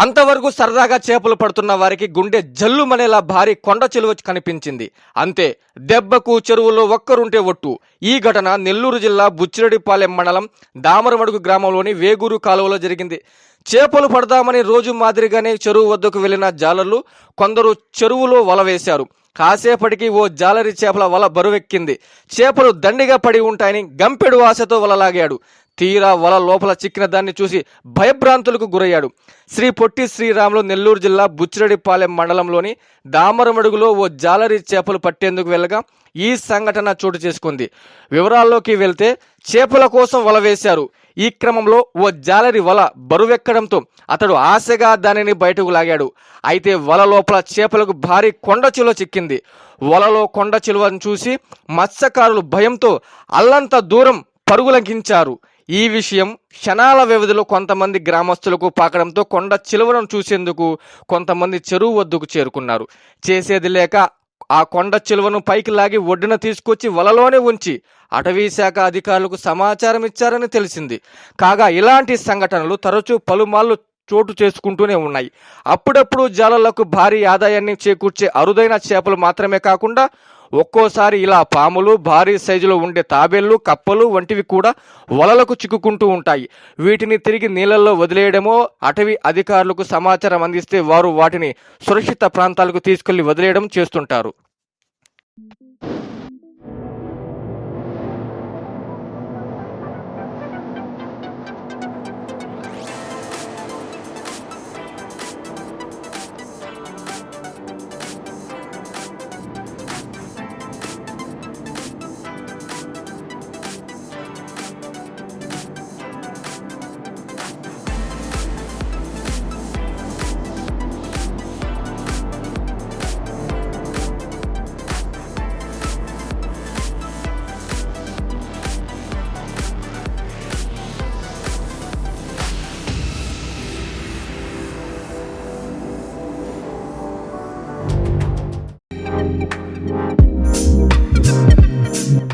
అంతవరకు సరదాగా చేపలు పడుతున్న వారికి గుండె జల్లుమనేలా భారీ కొండ చెలువ కనిపించింది. అంతే దెబ్బకు చెరువులో ఒక్కరుంటే ఒట్టు. ఈ ఘటన నెల్లూరు జిల్లా బుచ్చిరెడ్డిపాలెం మండలం దామరమడుగు గ్రామంలోని వేగూరు కాలువలో జరిగింది. చేపలు పడదామని రోజు మాదిరిగానే చెరువు వద్దకు వెళ్ళిన జాలర్లు కొందరు చెరువులో వల వేశారు. కాసేపటికి ఓ జాలరి చేపల వల బరువెక్కింది. చేపలు దండిగా పడి ఉంటాయని గంపెడు ఆశతో వల లాగాడు తీరా వల లోపల చిక్కిన దాన్ని చూసి భయభ్రాంతులకు గురయ్యాడు. శ్రీ పొట్టి శ్రీరాములు నెల్లూరు జిల్లా బుచ్చిరెడ్డిపాలెం మండలంలోని దామరమడుగులో ఓ జాలరి చేపలు పట్టేందుకు వెళ్ళగా ఈ సంఘటన చోటు చేసుకుంది. వివరాల్లోకి వెళ్తే చేపల కోసం వల వేశారు. ఈ క్రమంలో ఓ జాలరి వల బరువెక్కడంతో అతడు ఆశగా దానిని బయటకు లాగాడు. అయితే వల లోపల చేపలకు భారీ కొండ చిలువ చిక్కింది. వలలో కొండ చిలువను చూసి మత్స్యకారులు భయంతో అల్లంత దూరం పరుగులంకించారు. ఈ విషయం క్షణాల వ్యవధిలో కొంతమంది గ్రామస్తులకు పాకడంతో కొండ చిలువను చూసేందుకు కొంతమంది చెరువు వద్దకు చేరుకున్నారు. చేసేది లేక ఆ కొండ చిలువను పైకి లాగి ఒడ్డున తీసుకొచ్చి వలలోనే ఉంచి అటవీ శాఖ అధికారులకు సమాచారం ఇచ్చారని తెలిసింది. కాగా ఇలాంటి సంఘటనలు తరచూ పలుమార్లు చోటు చేసుకుంటూనే ఉన్నాయి. అప్పుడప్పుడు జాలలకు భారీ ఆదాయాన్ని చేకూర్చే అరుదైన చేపలు మాత్రమే కాకుండా ఒక్కోసారి ఇలా పాములు భారీ సైజులో ఉండే తాబేళ్ళు కప్పలు వంటివి కూడా వలలకు చిక్కుకుంటూ ఉంటాయి. వీటిని తిరిగి నీళ్ళల్లో వదిలేయడమో అటవీ అధికారులకు సమాచారం అందిస్తే వారు వాటిని సురక్షిత ప్రాంతాలకు తీసుకెళ్ళి వదిలేయడం చేస్తుంటారు.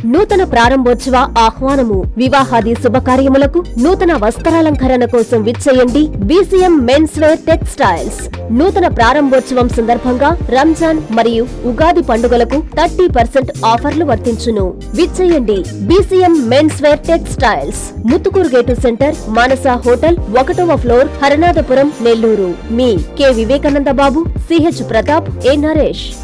నూతన ప్రారంభోత్సవ ఆహ్వానము. వివాహాది శుభకార్యములకు నూతన వస్త్రాలంకరణ కోసం విచ్చేయండి బీసీఎం మెన్స్ వేర్ టెక్స్టైల్స్. నూతన ప్రారంభోత్సవం సందర్భంగా రంజాన్ మరియు ఉగాది పండుగలకు థర్టీ పర్సెంట్ ఆఫర్లు వర్తించును. విచ్చేయండి BCM mens wear textiles. Muthukuru gate centre Manasa hotel ఒకటవ floor Haranathapuram Nellore. Me K. Vivekananda Babu CH Pratap A. Naresh.